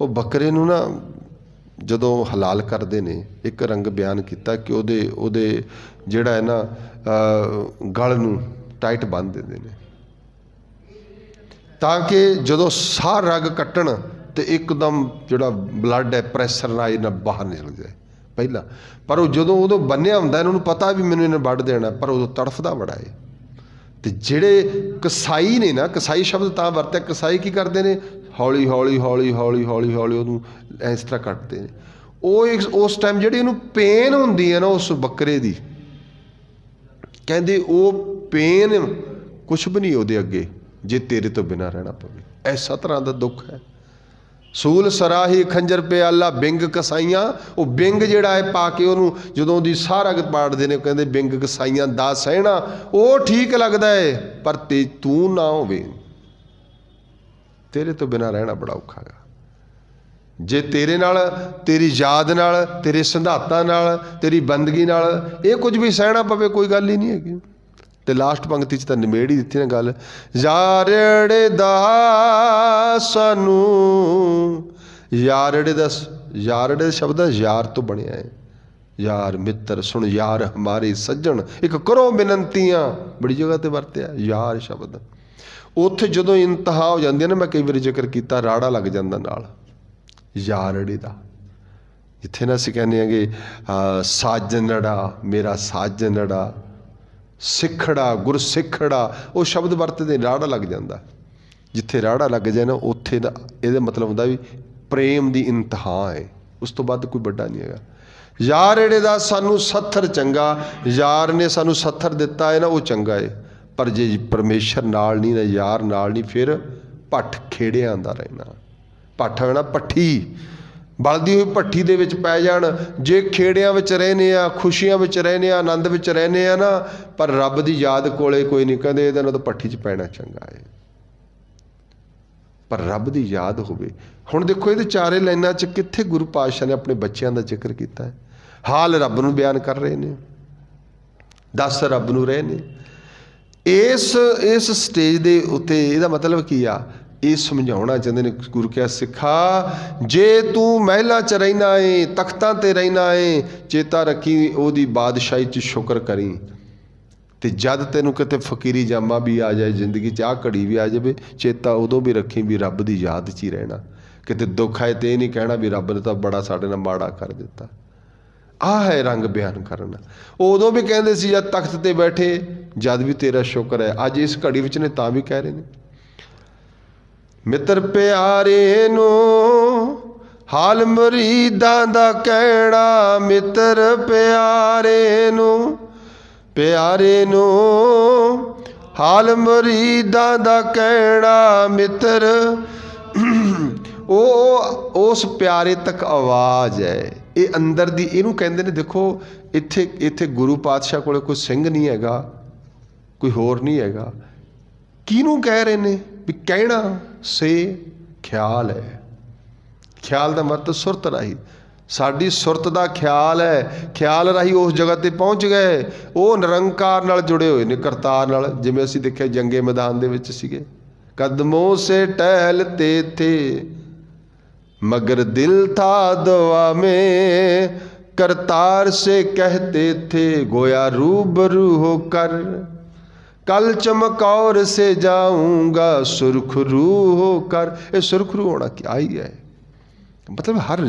ਉਹ ਬੱਕਰੇ ਨੂੰ ਨਾ ਜਦੋਂ ਹਲਾਲ ਕਰਦੇ ਨੇ, ਇੱਕ ਰੰਗ ਬਿਆਨ ਕੀਤਾ ਕਿ ਉਹਦੇ ਉਹਦੇ ਜਿਹੜਾ ਹੈ ਨਾ ਗਲ ਨੂੰ ਟਾਈਟ ਬੰਨ੍ਹ ਦਿੰਦੇ ਨੇ। ਤਾਂ ਕਿ ਜਦੋਂ ਸਾਹ ਰਗ ਕੱਟਣ ਤੇ ਇੱਕਦਮ ਜਿਹੜਾ ਬਲੱਡ ਹੈ, ਪ੍ਰੈਸ਼ਰ ਨਾਲ ਇਹਨਾਂ ਬਾਹਰ ਨਿਕਲ ਜਾਏ। ਪਹਿਲਾਂ, ਪਰ ਉਹ ਜਦੋਂ ਉਦੋਂ ਬੰਨਿਆ ਹੁੰਦਾ, ਇਹਨਾਂ ਨੂੰ ਪਤਾ ਵੀ ਮੈਨੂੰ ਇਹਨੇ ਵੱਢ ਦੇਣਾ, ਪਰ ਉਦੋਂ ਤੜਫਦਾ ਬੜਾ ਹੈ ਤੇ ਜਿਹੜੇ ਕਸਾਈ ਨੇ ਨਾ, ਕਸਾਈ ਸ਼ਬਦ ਤਾਂ ਵਰਤਿਆ, ਕਸਾਈ ਕੀ ਕਰਦੇ ਨੇ? ਹੌਲੀ ਹੌਲੀ ਹੌਲੀ ਹੌਲੀ ਹੌਲੀ ਹੌਲੀ ਉਹਨੂੰ ਇਸ ਤਰ੍ਹਾਂ ਕੱਟਦੇ ਨੇ। ਉਹ ਇੱਕ- ਉਸ ਟਾਈਮ ਜਿਹੜੀ ਉਹਨੂੰ ਪੇਨ ਹੁੰਦੀ ਹੈ ਨਾ ਉਸ ਬੱਕਰੇ ਦੀ, ਕਹਿੰਦੇ ਉਹ ਪੇਨ ਕੁਝ ਵੀ ਨਹੀਂ ਉਹਦੇ ਅੱਗੇ, ਜੇ ਤੇਰੇ ਤੋਂ ਬਿਨਾ ਰਹਿਣਾ ਪਵੇ। ਐਸਾ ਤਰ੍ਹਾਂ ਦਾ ਦੁੱਖ ਹੈ। ਸੂਲ ਸਰਾਹੀ ਖੰਜਰ ਪਿਆਲਾ ਬਿੰਗ ਕਸਾਈਆਂ, ਉਹ ਬਿੰਗ ਜਿਹੜਾ ਹੈ ਪਾ ਕੇ ਉਹਨੂੰ ਜਦੋਂ ਉਹਦੀ ਸਾਰਾ ਰਗਤ ਪਾੜਦੇ ਨੇ, ਉਹ ਕਹਿੰਦੇ ਬਿੰਗ ਕਸਾਈਆਂ ਦਾ ਸਹਿਣਾ, ਉਹ ਠੀਕ ਲੱਗਦਾ ਹੈ ਪਰ ਤੇ ਤੂੰ ਨਾ ਹੋਵੇ। ਤੇਰੇ ਤੋਂ ਬਿਨਾ ਰਹਿਣਾ ਬੜਾ ਔਖਾ ਹੈ ਜੇ ਤੇਰੇ ਨਾਲ, ਤੇਰੀ ਯਾਦ ਨਾਲ, ਤੇਰੇ ਸੰਧਾਤਾਂ ਨਾਲ, ਤੇਰੀ ਬੰਦਗੀ ਨਾਲ ਇਹ ਕੁਝ ਵੀ ਸਹਿਣਾ ਪਵੇ, ਕੋਈ ਗੱਲ ਹੀ ਨਹੀਂ ਹੈਗੀ। ਤੇ ਲਾਸਟ ਪੰਕਤੀ ਚ ਤਾਂ ਨਿਮੇੜ ਹੀ ਦਿੱਤੀ ਨਾ ਗੱਲ, ਯਾਰੜੇ ਦਾ ਸਾਨੂੰ, ਯਾਰੜੇ ਦਾ ਸ- ਯਾਰੜੇ ਦਾ ਸ਼ਬਦ ਯਾਰ ਤੋਂ ਬਣਿਆ ਹੈ। ਯਾਰ ਮਿੱਤਰ ਸੁਣ, ਯਾਰ ਹਮਾਰੇ ਸੱਜਣ, ਇੱਕ ਕਰੋ ਬੇਨੰਤੀਆਂ ਬੜੀ ਜਗ੍ਹਾ ਤੇ ਵਰਤਿਆ, ਯਾਰ ਸ਼ਬਦ। ਉੱਥੇ ਜਦੋਂ ਇੰਤਹਾ ਹੋ ਜਾਂਦੀ ਹੈ ਨਾ ਮੈਂ ਕਈ ਵਾਰੀ ਜ਼ਿਕਰ ਕੀਤਾ ਰਾੜਾ ਲੱਗ ਜਾਂਦਾ ਨਾਲ। ਯਾਰੜੇ ਦਾ। ਜਿੱਥੇ ਨਾ ਅਸੀਂ ਕਹਿੰਦੇ ਆਂਗੇ ਅਹ, ਸਾਜਨੜਾ ਮੇਰਾ ਸਾਜਨੜਾ ਸਿੱਖੜਾ ਗੁਰਸਿੱਖੜਾ ਉਹ ਸ਼ਬਦ ਵਰਤਦੇ ਰਾੜਾ ਲੱਗ ਜਾਂਦਾ। ਜਿੱਥੇ ਰਾੜਾ ਲੱਗ ਜਾਏ ਨਾ ਉੱਥੇ ਦਾ ਇਹਦਾ ਮਤਲਬ ਹੁੰਦਾ ਵੀ ਪ੍ਰੇਮ ਦੀ ਇੰਤਹਾ ਹੈ। ਉਸ ਤੋਂ ਬਾਅਦ ਕੋਈ ਵੱਡਾ ਨਹੀਂ ਹੈਗਾ। ਯਾਰ ਏੜੇ ਦਾ ਸਾਨੂੰ ਸੱਥਰ ਚੰਗਾ ਯਾਰ ਨੇ ਸਾਨੂੰ ਸੱਥਰ ਦਿੱਤਾ ਹੈ ਨਾ ਉਹ ਚੰਗਾ ਹੈ। ਪਰ ਜੇ ਪਰਮੇਸ਼ਰ ਨਾਲ ਨਹੀਂ ਨਾ ਯਾਰ ਨਾਲ ਨਹੀਂ, ਫਿਰ ਪੱਠ ਖੇੜਿਆਂ ਦਾ ਰਹਿਣਾ। ਪੱਠ ਹੈ ਨਾ ਪੱਠੀ। ਬਲਦੀ ਹੋਈ ਭੱਠੀ ਦੇ ਵਿੱਚ ਪੈ ਜਾਣ। ਜੇ ਖੇੜਿਆਂ ਵਿੱਚ ਰਹਿੰਦੇ ਆ, ਖੁਸ਼ੀਆਂ ਵਿੱਚ ਰਹਿੰਦੇ ਆ, ਆਨੰਦ ਵਿੱਚ ਰਹਿੰਦੇ ਆ ਨਾ, ਪਰ ਰੱਬ ਦੀ ਯਾਦ ਕੋਲੇ ਕੋਈ ਨਹੀਂ ਕਹਿੰਦੇ, ਇਹਦੇ ਨਾਲ ਤਾਂ ਭੱਠੀ 'ਚ ਪੈਣਾ ਚੰਗਾ ਹੈ ਪਰ ਰੱਬ ਦੀ ਯਾਦ ਹੋਵੇ। ਹੁਣ ਦੇਖੋ ਇਹਦੇ ਚਾਰੇ ਲਾਈਨਾਂ 'ਚ ਕਿੱਥੇ ਗੁਰੂ ਪਾਤਸ਼ਾਹ ਨੇ ਆਪਣੇ ਬੱਚਿਆਂ ਦਾ ਜ਼ਿਕਰ ਕੀਤਾ ਹੈ। ਹਾਲ ਰੱਬ ਨੂੰ ਬਿਆਨ ਕਰ ਰਹੇ ਨੇ। ਦੱਸ ਰੱਬ ਨੂੰ ਰਹੇ ਨੇ। ਇਸ ਇਸ ਸਟੇਜ ਦੇ ਉੱਤੇ ਇਹਦਾ ਮਤਲਬ ਕੀ ਆ? ਇਹ ਸਮਝਾਉਣਾ ਚਾਹੁੰਦੇ ਨੇ ਗੁਰੂ ਕਿਆ ਸਿੱਖਾ, ਜੇ ਤੂੰ ਮਹਿਲਾ ਚ ਰਹਿਣਾ ਏ, ਤਖਤਾਂ ਤੇ ਰਹਿਣਾ ਏ, ਚੇਤਾ ਰੱਖੀ ਉਹਦੀ ਬਾਦਸ਼ਾਹੀ ਚ ਸ਼ੁਕਰ ਕਰੀ। ਤੇ ਜਦ ਤੈਨੂੰ ਕਿਤੇ ਫਕੀਰੀ ਜਾਮਾ ਵੀ ਆ ਜਾਏ, ਜ਼ਿੰਦਗੀ ਚ ਆ ਘੜੀ ਵੀ ਆ ਜਾਵੇ, ਚੇਤਾ ਉਦੋਂ ਵੀ ਰੱਖੀ ਵੀ ਰੱਬ ਦੀ ਯਾਦ ਚ ਹੀ ਰਹਿਣਾ। ਕਿਤੇ ਦੁੱਖ ਆਏ ਤੇ ਇਹ ਨਹੀਂ ਕਹਿਣਾ ਵੀ ਰੱਬ ਨੇ ਤਾਂ ਬੜਾ ਸਾਡੇ ਨਾਲ ਮਾੜਾ ਕਰ ਦਿੱਤਾ। ਆ ਹੈ ਰੰਗ ਬਿਆਨ ਕਰਨਾ। ਉਦੋਂ ਵੀ ਕਹਿੰਦੇ ਸੀ, ਜਦ ਤਖਤ ਤੇ ਬੈਠੇ, ਜਦ ਵੀ ਤੇਰਾ ਸ਼ੁਕਰ ਹੈ। ਅੱਜ ਇਸ ਘੜੀ ਵਿੱਚ ਨੇ ਤਾਂ ਵੀ ਕਹਿ ਰਹੇ ਨੇ। ਮਿੱਤਰ ਪਿਆਰੇ ਨੂੰ, ਹਾਲ ਮਰੀਦਾਂ ਦਾ ਕਹਿਣਾ, ਮਿੱਤਰ ਪਿਆਰੇ ਨੂੰ ਪਿਆਰੇ ਨੂੰ, ਹਾਲ ਮਰੀਦਾਂ ਦਾ ਕਹਿਣਾ, ਮਿੱਤਰ। ਉਹ, ਉਸ ਪਿਆਰੇ ਤੱਕ ਆਵਾਜ਼ ਹੈ। ਇਹ ਅੰਦਰ ਦੀ ਇਹਨੂੰ ਕਹਿੰਦੇ ਨੇ, ਦੇਖੋ, ਇੱਥੇ ਇੱਥੇ ਗੁਰੂ ਪਾਤਸ਼ਾਹ ਕੋਲੇ ਕੋਈ ਸਿੰਘ ਨਹੀਂ ਹੈਗਾ, ਕੋਈ ਹੋਰ ਨਹੀਂ ਹੈਗਾ। ਕਿਹਨੂੰ ਕਹਿ ਰਹੇ ਨੇ? ਵੀ ਕਹਿਣਾ ਸੇ ਖਿਆਲ ਹੈ। ਖਿਆਲ ਦਾ ਮਤਲਬ ਸੁਰਤ ਰਾਹੀਂ। ਸਾਡੀ ਸੁਰਤ ਦਾ ਖਿਆਲ ਹੈ। ਖਿਆਲ ਰਾਹੀਂ ਉਸ ਜਗ੍ਹਾ ਤੇ ਪਹੁੰਚ ਗਏ। ਉਹ ਨਿਰੰਕਾਰ ਨਾਲ ਜੁੜੇ ਹੋਏ ਨੇ, ਕਰਤਾਰ ਨਾਲ। ਜਿਵੇਂ ਅਸੀਂ ਦੇਖਿਆ ਜੰਗੇ ਮੈਦਾਨ ਦੇ ਵਿੱਚ ਸੀਗੇ। ਕਦਮੋਂ ਸੇ ਟਹਿਲਤੇ ਥੇ। मगर दिल था दुआ में करतार से कहते थे गोया रूबरू होकर कल चमकौर से जाऊंगा सुरखरू होकर ये सुरखरू होना क्या ही है मतलब हर